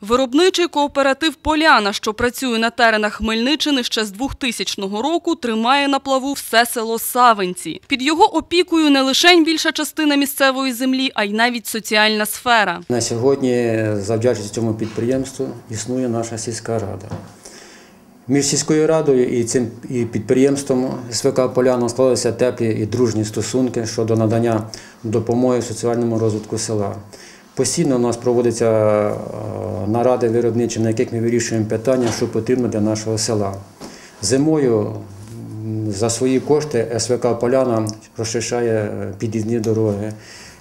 Виробничий кооператив «Поляна», що працює на теренах Хмельниччини ще з 2000 року, тримає на плаву все село Савинці. Під його опікою не лише більша частина місцевої землі, а й навіть соціальна сфера. На сьогодні, завдячуючи цьому підприємству, існує наша сільська рада. Між сільською радою і цим і підприємством СВК Поляна склалися теплі і дружні стосунки щодо надання допомоги соціальному розвитку села. Постійно у нас проводяться е, наради виробничі, на яких ми вирішуємо питання, що потрібно для нашого села. Зимою за свої кошти СВК Поляна розчищає е, під'їзні дороги,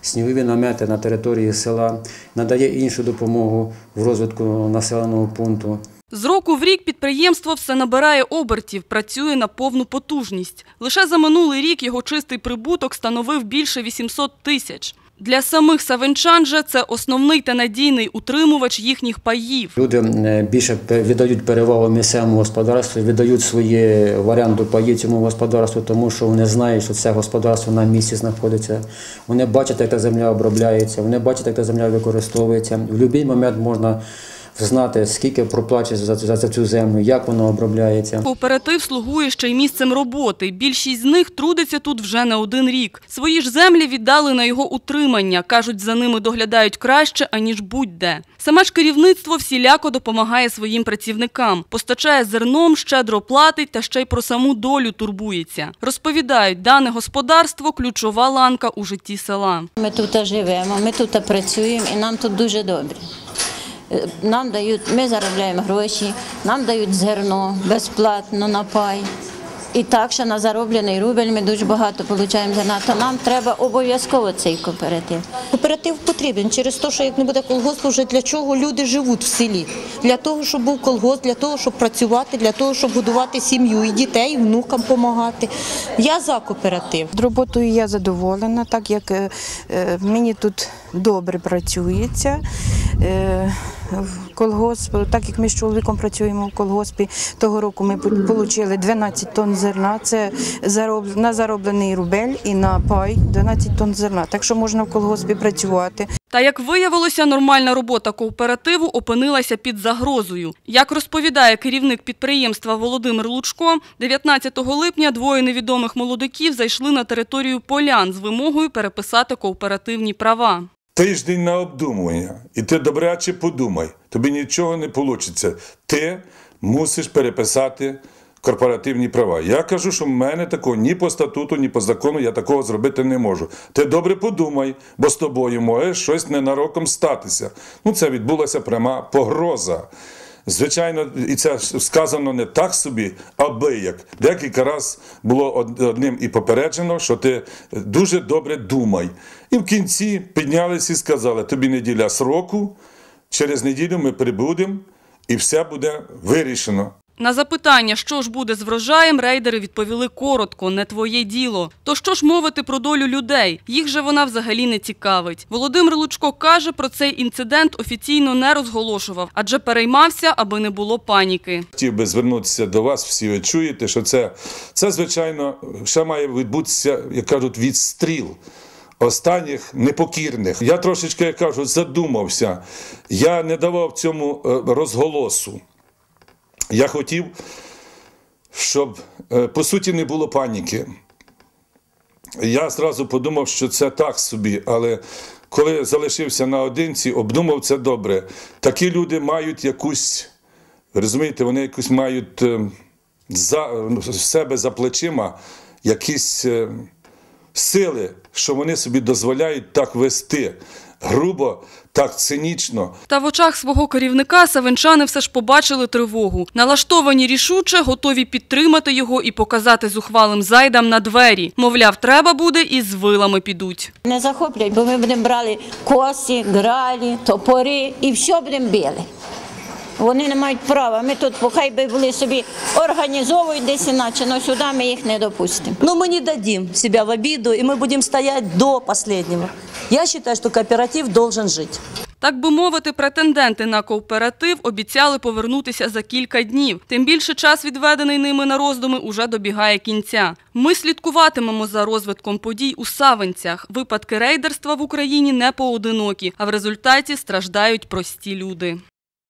снігові намети на території села, надає іншу допомогу в розвитку населеного пункту. З року в рік підприємство все набирає обертів, працює на повну потужність. Лише за минулий рік його чистий прибуток становив більше 800 тисяч. Для самих савинчан же це основний та надійний утримувач їхніх паїв. Люди е, більше віддають перевагу місцевому господарству, віддають свої в оренду паї цьому господарству, тому що вони знають, що це господарство на місці знаходиться. Вони бачать, як та земля обробляється, вони бачать, як та земля використовується. В будь-який момент можна знати, скільки проплачується за, за цю землю, як вона обробляється. Кооператив слугує ще й місцем роботи. Більшість з них трудиться тут вже не один рік. Свої ж землі віддали на його утримання. Кажуть, за ними доглядають краще, аніж будь-де. Саме ж керівництво всіляко допомагає своїм працівникам. Постачає зерном, щедро платить та ще й про саму долю турбується. Розповідають, дане господарство – ключова ланка у житті села. Ми тут живемо, ми тут працюємо і нам тут дуже добре. Е, Нам дають, ми заробляємо гроші, нам дають зерно безплатно на пай. І так, що на зароблений рубль ми дуже багато отримуємо зерна, то нам треба обов'язково цей кооператив. Кооператив потрібен через те, що як не буде колгоспу, вже для чого люди живуть в селі? Для того, щоб був колгосп, для того, щоб працювати, для того, щоб годувати сім'ю і дітей, і внукам допомагати. Я за кооператив. Роботою я задоволена, так як е, е, мені тут добре працюється. Е, колгосп, так як ми з чоловіком працюємо в колгоспі, того року ми отримали 12 тонн зерна. Це на зароблений рубель і на пай 12 тонн зерна. Так що можна в колгоспі працювати. Та як виявилося, нормальна робота кооперативу опинилася під загрозою. Як розповідає керівник підприємства Володимир Лучко, 19 липня двоє невідомих молодиків зайшли на територію полян з вимогою переписати кооперативні права. Тиждень на обдумування, і ти добряче подумай, тобі нічого не вийде. Ти мусиш переписати корпоративні права. Я кажу, що в мене такого ні по статуту, ні по закону я такого зробити не можу. Ти добре подумай, бо з тобою може щось ненароком статися. Ну, це відбулася пряма погроза. Звичайно, і це сказано не так собі, аби як. Декілька разів було одним і попереджено, що ти дуже добре думай. І в кінці піднялися і сказали: тобі неділя сроку, через неділю ми прибудемо і все буде вирішено. На запитання, що ж буде з врожаєм, рейдери відповіли коротко – не твоє діло. То що ж мовити про долю людей? Їх же вона взагалі не цікавить. Володимир Лучко каже, про цей інцидент офіційно не розголошував, адже переймався, аби не було паніки. Хотів би звернутися до вас, всі ви чуєте, що це, це звичайно, ще має відбутися, як кажуть, відстріл. Останніх непокірних. Я трошечки, як кажуть, задумався. Я не давав цьому е, розголосу. Я хотів, щоб е, по суті не було паніки. Я зразу подумав, що це так собі, але коли залишився наодинці, обдумав це добре. Такі люди мають якусь, розумієте, вони якусь мають е, за, в себе за плечима якісь е, сили, що вони собі дозволяють так вести. Грубо, так цинічно. Та в очах свого керівника савинчани все ж побачили тривогу. Налаштовані рішуче, готові підтримати його і показати зухвалим зайдам на двері. Мовляв, треба буде і з вилами підуть. Не захоплять, бо ми будемо брали коси, гралі, топори і все будемо били. Вони не мають права. Ми тут, хай би були собі організовують десь іначе, але сюди ми їх не допустимо. Ну, мы не дадим себя в обиду, и мы будем стоять до последнего. Я считаю, что кооператив должен жить. Так би мовити, претенденти на кооператив обіцяли повернутися за кілька днів. Тим більше час, відведений ними на роздуми, уже добігає кінця. Ми слідкуватимемо за розвитком подій у Савинцях. Випадки рейдерства в Україні не поодинокі, а в результаті страждають прості люди.